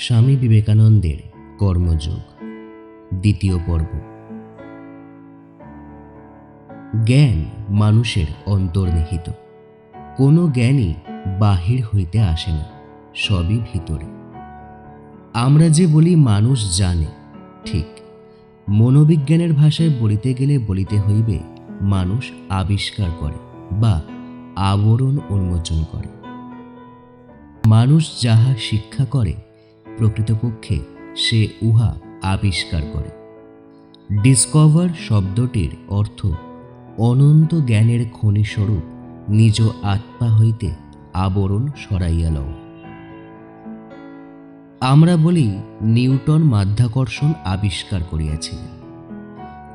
স্বামী বিবেকানন্দের কর্মযোগ, দ্বিতীয় পর্ব। জ্ঞান মানুষের অন্তর্নিহিত। কোনো জ্ঞানই বাহির হইতে আসে না, সবই ভিতরে। আমরা যে বলি মানুষ জানে, ঠিক। মনোবিজ্ঞানের ভাষায় বলিতে গেলে বলিতে হইবে, মানুষ আবিষ্কার করে বা আবরণ উন্মোচন করে। মানুষ যাহা শিক্ষা করে প্রকৃতপক্ষে সে উহা আবিষ্কার করে। ডিসকভার শব্দটির অর্থ অনন্ত জ্ঞানের খনিস্বরূপ নিজ আত্মা হইতে আবরণ সরাইয়া লও। আমরা বলি নিউটন মাধ্যাকর্ষণ আবিষ্কার করিয়াছিলেন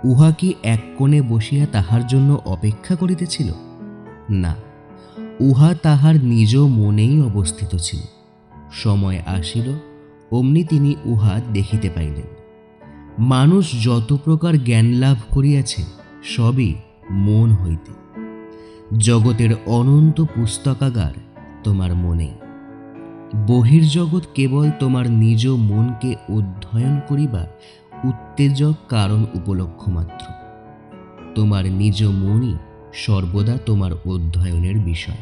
উহা কি এক কোণে বসিয়া তাহার জন্য অপেক্ষা করিতেছিল? না, উহা তাহার নিজ মনেই অবস্থিত ছিল। সময় আসিল অমনি তিনি উহা দেখিতে পাইলেন। মানুষ যত প্রকার জ্ঞান লাভ করিয়াছে, সবই মন হইতে। জগতের অনন্ত পুস্তকাগার তোমার মনে। বহির্জগৎ কেবল তোমার নিজ মনকে অধ্যয়ন করিবার উত্তেজক কারণ উপলক্ষ মাত্র। তোমার নিজ মনই সর্বদা তোমার অধ্যয়নের বিষয়।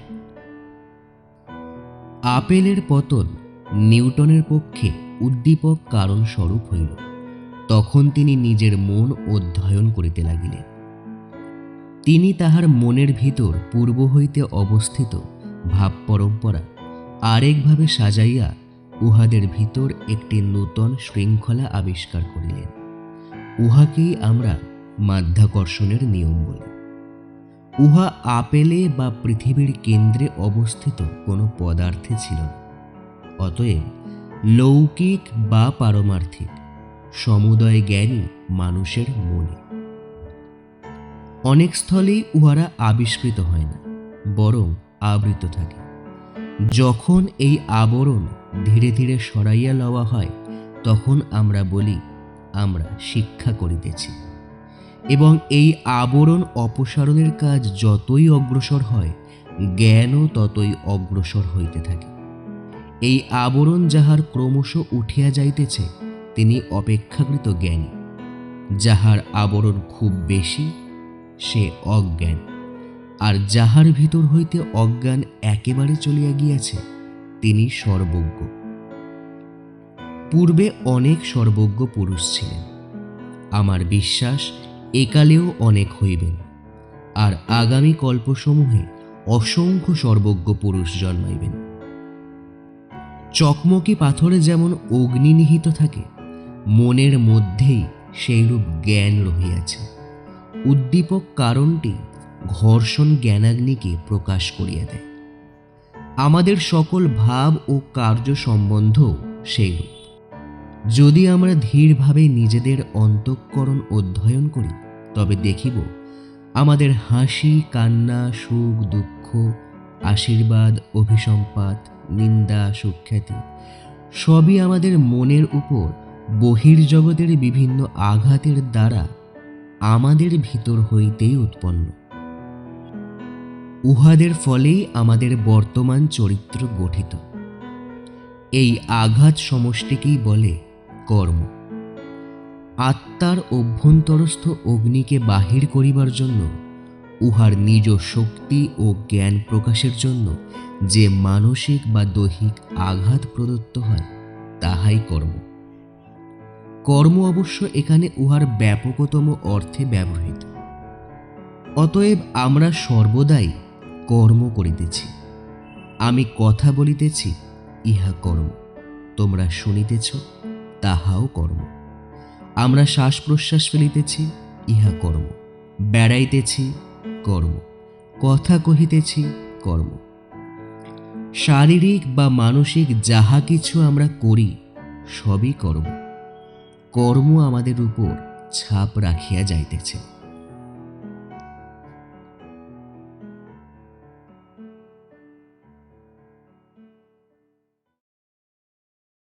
আপেলের পতন নিউটনের পক্ষে উদ্দীপক কারণ স্বরূপ হইল। তখন তিনি নিজের মন অধ্যয়ন করিতে লাগিলেন। তিনি তাহার মনের ভিতর পূর্ব হইতে অবস্থিত ভাব পরম্পরা আরেকভাবে সাজাইয়া উহাদের ভিতর একটি নূতন শৃঙ্খলা আবিষ্কার করিলেন। উহাকেই আমরা মাধ্যাকর্ষণের নিয়ম বলি। উহা আপেলে বা পৃথিবীর কেন্দ্রে অবস্থিত কোনো পদার্থে ছিল না। অতএব লৌকিক বা পারমার্থিক, সমুদয় জ্ঞানই মানুষের মনে। অনেক স্থলেই উহারা আবিষ্কৃত হয় না, বরং আবৃত থাকে। যখন এই আবরণ ধীরে ধীরে সরাইয়া লওয়া হয়, তখন আমরা বলি, আমরা শিক্ষা করিতেছি। এবং এই আবরণ অপসারণের কাজ যতই অগ্রসর হয়, জ্ঞানও ততই অগ্রসর হইতে থাকে। এই আবরণ যাহার ক্রমশ উঠিয়া যাইতেছে, তিনি অপেক্ষাকৃত জ্ঞানী। যাহার আবরণ খুব বেশি, সে অজ্ঞান। আর যাহার ভিতর হইতে অজ্ঞান একেবারে চলিয়া গিয়াছে, তিনি সর্বজ্ঞ। পূর্বে অনেক সর্বজ্ঞ পুরুষ ছিলেন। আমার বিশ্বাস, একালেও অনেক হইবেন। আর আগামী কল্পসমূহে অসংখ্য সর্বজ্ঞ পুরুষ জন্মাইবেন। চকমকি পাথরে যেমন অগ্নি নিহিত থাকে, মনের মধ্যেই সেইরূপ জ্ঞান রহিয়াছে। উদ্দীপক কারণটি ঘর্ষণ জ্ঞানাগ্নিকে প্রকাশ করিয়া দেয়। আমাদের সকল ভাব ও কার্য সম্বন্ধ সেইরূপ। যদি আমরা ধীরভাবে নিজেদের অন্তঃকরণ অধ্যয়ন করি, তবে দেখিব আমাদের হাসি, কান্না, সুখ, দুঃখ, আশীর্বাদ, অভিসম্পাত নিন্দা সুখ্যাতি। সবই আমাদের মনের উপর বহির্জগতের বিভিন্ন আঘাতের দ্বারা আমাদের ভিতর হইতেই উৎপন্ন। উহাদের ফলেই আমাদের বর্তমান চরিত্র গঠিত। এই আঘাত সমষ্টিকেই বলে কর্ম। আত্মার অভ্যন্তরস্থ অগ্নিকে বাহির করিবার জন্য উহার নিজ শক্তি ও জ্ঞান প্রকাশের জন্য যে মানসিক বা দৈহিক আঘাত প্রদত্ত হয়, তাহাই কর্ম। কর্ম অবশ্য এখানে উহার ব্যাপকতম অর্থে ব্যবহৃত। অতএব আমরা সর্বদাই কর্ম করিতেছি। আমি কথা বলিতেছি, ইহা কর্ম। তোমরা শুনিতেছ, তাহাও কর্ম। আমরা শ্বাস প্রশ্বাস ফেলিতেছি, ইহা কর্ম। বেড়াইতেছি কর্ম। কথা কহিতেছি কর্ম। শারীরিক বা মানসিক যাহা কিছু আমরা করি, সবই কর্ম। কর্ম আমাদের উপর ছাপ রাখিয়া যাইতেছে।